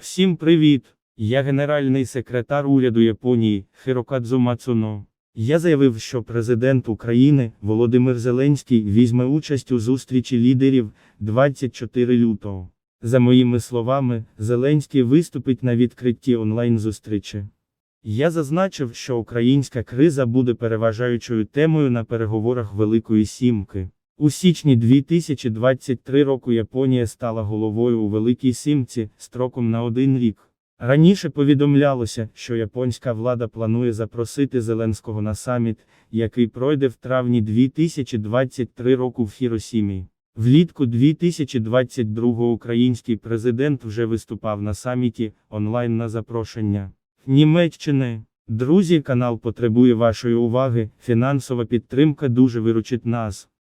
Всім привіт! Я генеральний секретар уряду Японії Хирокадзу Мацуно. Я заявив, що президент України Володимир Зеленський візьме участь у зустрічі лідерів 24 лютого. За моїми словами, Зеленський виступить на відкритті онлайн-зустрічі. Я зазначив, що українська криза буде переважаючою темою на переговорах Великої Сімки. У січні 2023 року Японія стала головою у Великій Сімці строком на один рік. Раніше повідомлялося, що японська влада планує запросити Зеленського на саміт, який пройде в травні 2023 року в Хіросімі. Влітку 2022 український президент вже виступав на саміті онлайн на запрошення Німеччини. Друзі, канал потребує вашої уваги. Фінансова підтримка дуже виручить нас.